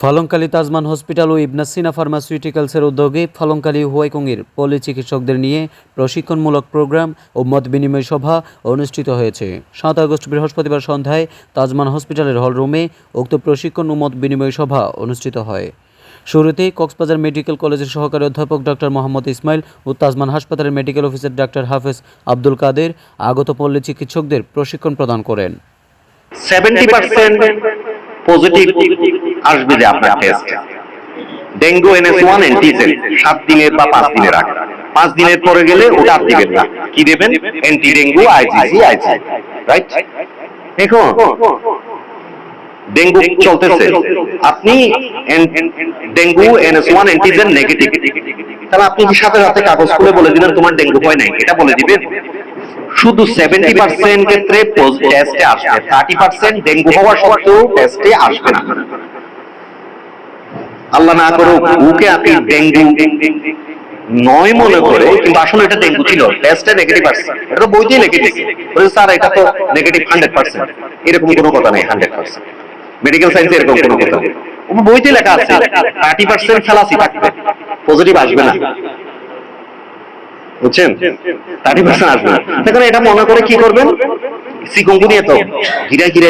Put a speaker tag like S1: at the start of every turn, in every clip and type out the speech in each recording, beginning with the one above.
S1: ফলংকালী তাজমান hospital ও ইবনাসিনা ফার্মাসিউটিক্যালসের উদ্যোগে ফলংকালী হুয়াইকংয়ের পলি চিকিৎসকদের নিয়ে প্রশিক্ষণমূলক প্রোগ্রাম ও মত বিনিময় সভা অনুষ্ঠিত হয়েছে। সাত আগস্ট বৃহস্পতিবার সন্ধ্যায় তাজমান হসপিটালের হলরুমে উক্ত প্রশিক্ষণ ও মত বিনিময় সভা অনুষ্ঠিত হয়। শুরুতে কক্সবাজার মেডিকেল কলেজের সহকারী অধ্যাপক ডক্টর মোহাম্মদ ইসমাইল ও তাজমান হাসপাতালের মেডিকেল অফিসার ডাক্তার হাফেজ আব্দুল কাদের আগত পল্লী চিকিৎসকদের প্রশিক্ষণ প্রদান করেন।
S2: সেভেন্টি পজিটিভ আসবে যে আপনার test dengue NS one antigen সাত দিনের বা পাঁচ দিনের আগে। পাঁচ দিনের পরে গেলে ওটা আর দিবেন না। কি দেবেন? Anti dengue IgG Ig right এখন ডেঙ্গু চলতেছে। আপনি dengue NS one antigen negative তাহলে আপনি কি সাথে সাথে কাগজ খুলে বলে দিবেন তোমার ডেঙ্গু হয় নাই? এটা বলে দিবেন। শুধু সেভেন্টি পার্সেন্ট ক্ষেত্রে টেস্টে আসবে থার্টি পার্সেন্ট ডেঙ্গু হওয়া সত্ত্বেও টেস্টে আসবে না। আল্লাহ না করুক, বুকে আপনি ডেঙ্গু নয় মনে করে কিন্তু আসলে এটা ডেঙ্গু ছিল টেস্টে নেগেটিভ আসছে এটা তো বইতেই লিখে দিয়েছে স্যার, এটা তো নেগেটিভ হান্ড্রেড পার্সেন্ট এরকম কোনো কথা নেই হান্ড্রেড পার্সেন্ট মেডিকেল সায়েন্সে এরকম কোনো কথা নেই। বইতে লেখা আছে থার্টি পার্সেন্ট খেলাসি থাকবে পজিটিভ আসবে না। বুঝছেন? থার্টি পার্সেন্ট আসবে। না এখন এটা মনে করে কি করবেন? চিকনগুনিয়া তো ঘিরে ঘিরে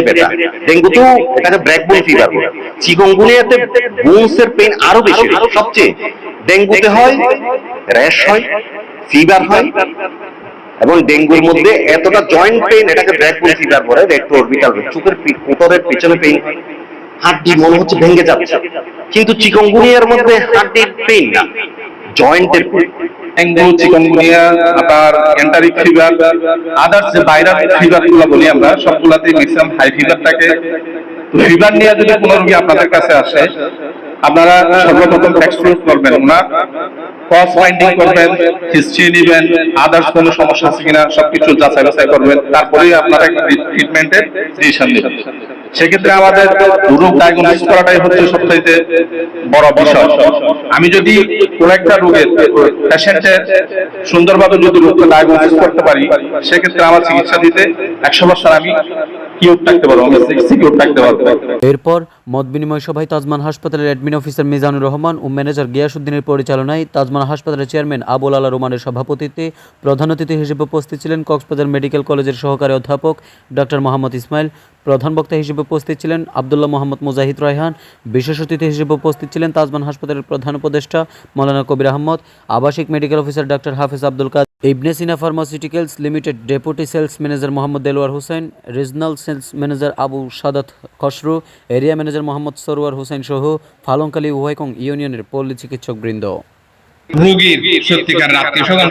S2: ডেঙ্গু তো এটাকে ব্র্যাক বোন ফিভার চিকনগুনিয়াতে বোনসের পেইন আরও বেশি সবচেয়ে ডেঙ্গুতে হয় র্যাশ হয় ফিভার হয়, এবং ডেঙ্গুর মধ্যে এতটা জয়েন্ট পেইন এটাকে ব্র্যাক বোন ফিভার বলে রেক্টো অরবিটাল চোখের কোটরের পিছনে পেইন হাড্ডি, মনে হচ্ছে ভেঙে যাচ্ছে। কিন্তু চিকনগুনিয়ার মধ্যে হাড্ডির পেইন না। জয়েন্টের পেইন
S3: নিয়ে যদি কোনো আপনাদের কাছে আসে, আপনারা করবেন করবেন হিস্ট্রি নেবেন আদার্স কোনো সমস্যা আছে কিনা সবকিছু যাচাই বাছাই করবেন, তারপরেই আপনারা ট্রিটমেন্টের ডিসিশন নেবেন। সেক্ষেত্রে আমাদের রোগ ডায়াগনোসিস করাটাই হচ্ছে সবচাইতে বড় বিষয়। আমি যদি কোন একটা রোগের পেশেন্টের সুন্দরভাবে যদি রোগকে ডায়াগনোসিস করতে পারি, সেক্ষেত্রে আমার চিকিৎসা দিতে একশো বছর আমি কিউর থাকতে পারব সিকিউর থাকতে পারব।
S1: এরপর মত বিনিময় সভায় তাজমান হাসপাতালের অ্যাডমিন অফিসার মিজানুর রহমান ও ম্যানেজার গিয়াসুদ্দিনের পরিচালনায় তাজমান হাসপাতালের চেয়ারম্যান আবুল আলা রোমানের সভাপতিত্বে প্রধান অতিথি হিসেবে উপস্থিত ছিলেন কক্সবাজার মেডিকেল কলেজের সহকারী অধ্যাপক ডক্টর মোহাম্মদ ইসমাইল, প্রধান বক্তা হিসেবে উপস্থিত ছিলেন আবদুল্লাহ মোহাম্মদ মুজাহিদ রায়হান, বিশেষ অতিথি হিসেবে উপস্থিত ছিলেন তাজমান হাসপাতালের প্রধান উপদেষ্টা মৌলানা কবির আহমদ, আবাসিক medical officer doctor Hafiz Abdul কাদ Ibn Sina pharmaceuticals limited deputy sales manager Mohammad Delowar Hossain, regional sales manager Abu Sadat Khasru, area manager Mohammad Sarwar Hossain সহ ফালংকালী উহাইকং ইউনিয়নের পল্লী চিকিৎসক বৃন্দ
S3: রোগীর সত্যিকার স্বজন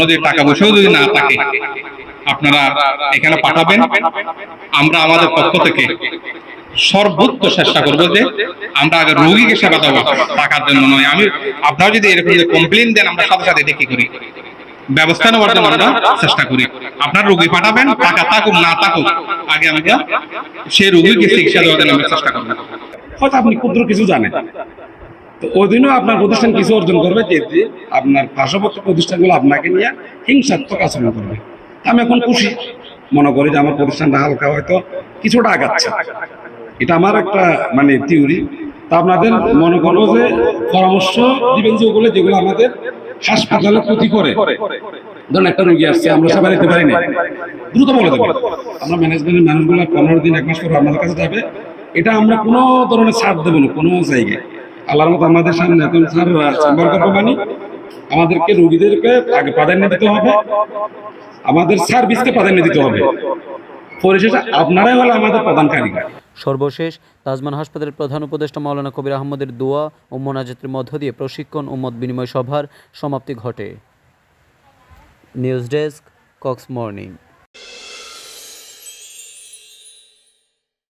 S3: যদি টাকা পয়সাও যদি না থাকে, আপনারা এখানে পাঠাবেন। আমরা আমাদের পক্ষ থেকে সর্বোচ্চ চেষ্টা করব যে আমরা আগে রোগীকে সেবা দেবো টাকার জন্য নয়, আমি আপনারা যদি এরকম কমপ্লেন দেন, আমরা সাথে সাথে করি। ব্যবস্থা নেওয়ার জন্য আমরা চেষ্টা করি। আপনার রোগী পাঠাবেন টাকা থাকুক না থাকুক আগে আমরা সেই রোগীকে চিকিৎসা দেওয়ার জন্য আমরা চেষ্টা করব।
S4: হয়তো আপনি ক্ষুদ্র কিছু জানেন। তো ওই দিনও আপনার প্রতিষ্ঠান কিছু অর্জন করবে যে যে আপনার পার্শ্ববর্তী প্রতিষ্ঠানগুলো আপনাকে নিয়ে হিংসাত্মক আচরণ করবে। আমি এখন খুশি। মনে করি যে আমার প্রতিষ্ঠানটা হালকা হয়তো কিছুটা আগাচ্ছে। এটা আমার একটা মানে থিওরি তা আপনাদের মনে করব যে পরামর্শ দিবেন যে ওগুলো যেগুলো আমাদের হাসপাতালে ক্ষতি করে। ধরুন একটা রোগী আসছে, আমরা সবাই নিতে পারি না দ্রুত বলে দেবো। আমরা ম্যানেজমেন্টের মানুষগুলো পনেরো দিন, এক মাস পর আপনাদের কাছে যাবে। এটা আমরা কোনো ধরনের ছাড় দেবো না, কোনো জায়গায়। আল্লাহর মতো আমাদের সামনে এখন স্যার চেম্বার করব মানে আমাদেরকে রোগীদেরকে আগে প্রাধান্য দিতে হবে। আমাদের সার্ভিসকে প্রাধান্য দিতে হবে। পরিশেষে আপনারাই হলো আমাদের প্রধান কারিগর।
S1: সর্বশেষ তাজমান হাসপাতালের প্রধান উপদেষ্টা মাওলানা কবির আহমদের দোয়া ও মোনাজাতের মধ্য দিয়ে প্রশিক্ষণ ও মত বিনিময় সভার সমাপ্তি ঘটে। News desk, Cox morning.